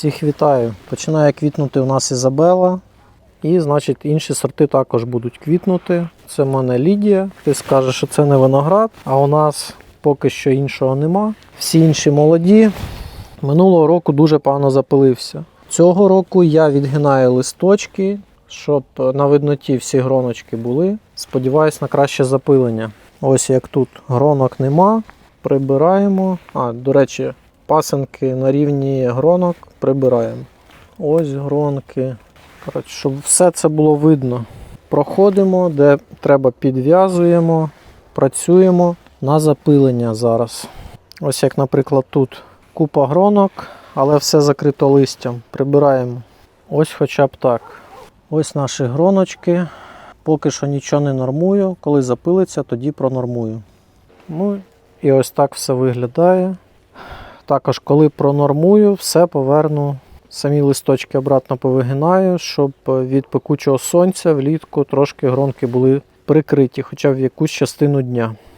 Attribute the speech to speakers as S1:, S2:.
S1: Всіх вітаю. Починає квітнути у нас Ізабела. І, значить, інші сорти також будуть квітнути. Це в мене Лідія. Хтось скаже, що це не виноград, а у нас поки що іншого нема. Всі інші молоді. Минулого року дуже погано запилився. Цього року я відгинаю листочки, щоб на видноті всі гроночки були. Сподіваюсь на краще запилення. Ось як тут гронок нема. Прибираємо. А, до речі, пасенки на рівні гронок прибираємо. Ось гронки. Коротше, щоб все це було видно. Проходимо, де треба підв'язуємо, працюємо на запилення зараз. Ось як, наприклад, тут купа гронок, але все закрито листям. Прибираємо. Ось хоча б так. Ось наші гроночки. Поки що нічого не нормую. Коли запилиться, тоді пронормую. Ну і ось так все виглядає. Також, коли пронормую, все поверну. Самі листочки обратно повигинаю, щоб від пекучого сонця влітку трошки гронки були прикриті, хоча б в якусь частину дня.